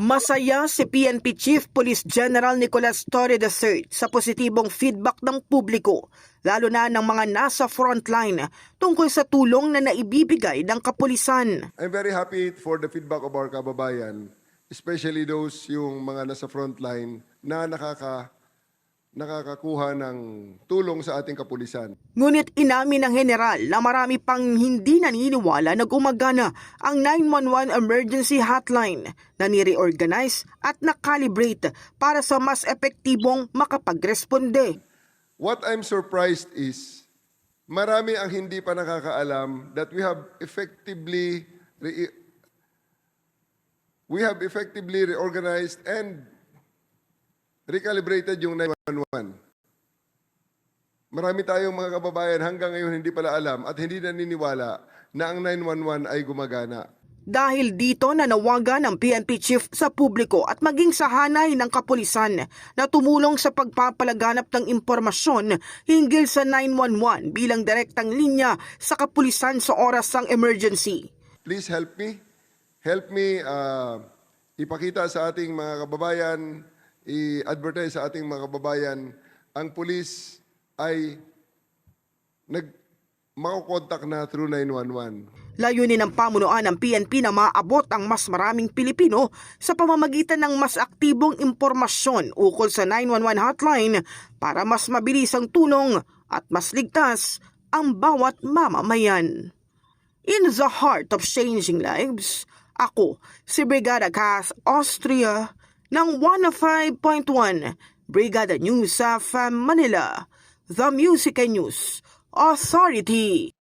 Masaya si PNP Chief Police General Nicolas Torre III sa positibong feedback ng publiko, lalo na ng mga nasa frontline tungkol sa tulong na naibibigay ng kapulisan. I'm very happy for the feedback of our kababayan, especially those yung mga nasa frontline na nakaka nakakakuha ng tulong sa ating kapulisan. Ngunit inamin ng general na marami pang hindi naniniwala na gumagana ang 911 emergency hotline na nire-organize at nakalibrate para sa mas epektibong makapagresponde. What I'm surprised is marami ang hindi pa nakakaalam that we have effectively re- we have effectively reorganized and recalibrated yung 911. Marami tayong mga kababayan hanggang ngayon hindi pala alam at hindi naniniwala na ang 911 ay gumagana. Dahil dito nanawagan ng PNP chief sa publiko at maging sa hanay ng kapulisan na tumulong sa pagpapalaganap ng impormasyon hinggil sa 911 bilang direktang linya sa kapulisan sa oras ng emergency. please help me. Help me uh, ipakita sa ating mga kababayan, i-advertise sa ating mga kababayan, ang pulis ay nag makokontak na through 911. Layunin ng pamunuan ng PNP na maabot ang mas maraming Pilipino sa pamamagitan ng mas aktibong impormasyon ukol sa 911 hotline para mas mabilis ang tulong at mas ligtas ang bawat mamamayan. In the heart of changing lives, ako si Brigada Cass Austria ng 105.1 Brigada News of Manila, The Music and News Authority.